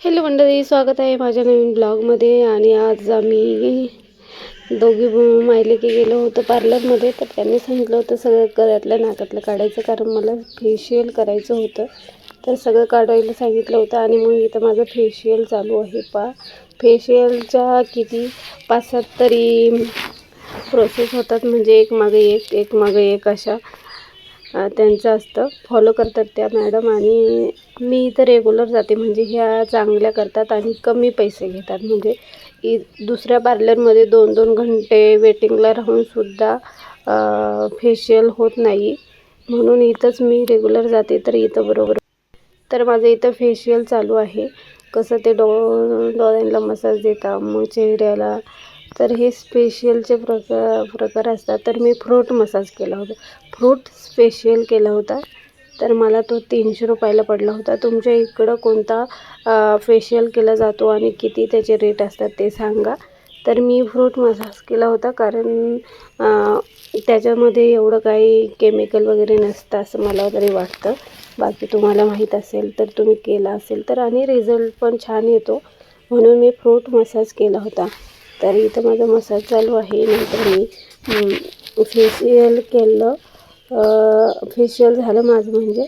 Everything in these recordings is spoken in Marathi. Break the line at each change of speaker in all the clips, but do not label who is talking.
हॅलो मंडळी स्वागत आहे माझ्या नवीन ब्लॉगमध्ये आणि आज आम्ही दोघी ब- मायलेकी गेलो होतो पार्लरमध्ये तर त्यांनी सांगितलं होतं सगळं गळ्यातलं नाकातलं काढायचं. कारण मला फेशियल करायचं होतं. तर सगळं काढायला सांगितलं होतं. आणि मग इथं माझं फेशियल चालू आहे. पा फेशियलच्या किती पाच सात तरी प्रोसेस होतात. म्हणजे एक मागे एक एक मागे एक अशा. त्यांचं असतं. फॉलो करतात त्या मॅडम आणि मी इथं रेग्युलर जाते. म्हणजे ह्या चांगल्या करतात आणि कमी पैसे घेतात. म्हणजे इ दुसऱ्या पार्लरमध्ये दोन दोन घंटे वेटिंगला राहूनसुद्धा फेशियल होत नाही. म्हणून इथंच मी रेग्युलर जाते. तर इथं बरोबर. तर माझं इथं फेशियल चालू आहे. कसं ते डो डोळ्यांना मसाज देता मग चेहऱ्याला तर हे स्पेशलचे प्रकार प्रकार असतात. तर मी फ्रूट मसाज केला होता. फ्रूट स्पेशल केला होता. तर मला तो तीनशे रुपयाला पडला होता. तुमच्या इकडं कोणता फेशियल केला जातो आणि किती त्याचे रेट असतात ते सांगा. तर मी फ्रूट मसाज केला होता कारण त्याच्यामध्ये एवढं काही केमिकल वगैरे नसतं असं मला तरी वाटतं. बाकी तुम्हाला माहीत असेल तर तुम्ही केला असेल तर. आणि रिझल्ट पण छान येतो. म्हणून मी फ्रूट मसाज केला होता. तर इथं माझा मसाज चालू आहे. नंतर मी फेशियल केलं. फेशियल झालं माझं म्हणजे.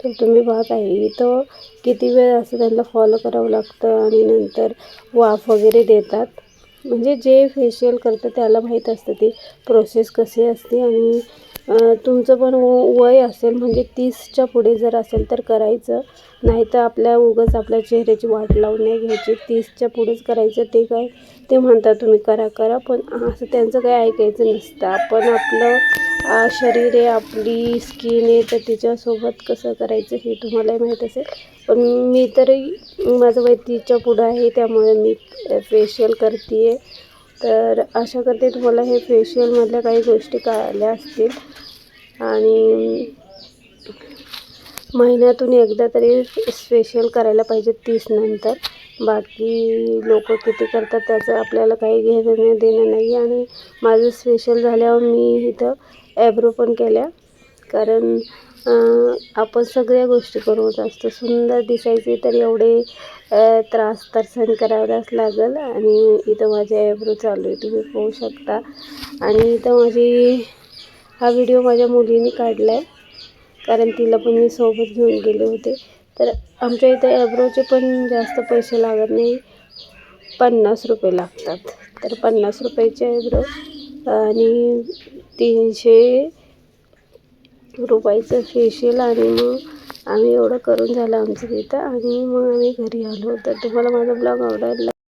तर तुम्ही पाहत आहे इथं किती वेळ असं त्यांना फॉलो करावं लागतं आणि नंतर वाफ वगैरे देतात. म्हणजे जे फेशियल करतं त्याला माहीत असतं ती प्रोसेस कशी असते आणि तुमचं पण व- वय असेल म्हणजे तीसच्या पुढे जर असेल तर करायचं. नाही तर आपल्या उगाच आपल्या चेहऱ्याची वाट लावून नाही घ्यायची. तीसच्या पुढेच करायचं ते काय ते म्हणतात तुम्ही करा करा. पण असं त्यांचं काही ऐकायचं नसतं. आपण आपलं शरीर आहे आपली स्किन आहे तर तिच्यासोबत कसं करायचं हे तुम्हालाही माहीत असेल. पण मी तरी माझं वय तीसच्या पुढं आहे त्यामुळे मी फेशियल करते आहे तर अशा करते तुम्हाला हे फेशियलमधल्या काही गोष्टी कळल्या असतील. आणि महिन्यातून एकदा तरी स्पेशल करायला पाहिजे तीस नंतर. बाकी लोक किती करतात त्याचं आपल्याला काही घेणं देणं नाही. आणि माझं स्पेशल झाल्यावर मी इथं ॲब्रो पण केल्या. कारण आपण सगळ्या गोष्टी करत असतो. सुंदर दिसायचे तर एवढे त्रास तर सहन करावाच लागेल. आणि इथं माझे ॲब्रो चालू आहे तुम्ही पाहू शकता. आणि इथं माझी हा व्हिडिओ माझ्या मुलीने काढला आहे कारण तिला पण मी सोबत घेऊन गेले होते. तर आमच्या इथे ॲब्रोचे पण जास्त पैसे लागत नाही. पन्नास रुपये लागतात. तर पन्नास रुपयाचे ॲब्रो आणि तीनशे रुपयाचं फेशियल आणि मग आम्ही एवढं करून झालं आमचं तिथं. आणि मग आम्ही घरी आलो. तर तुम्हाला माझा ब्लॉग आवडायला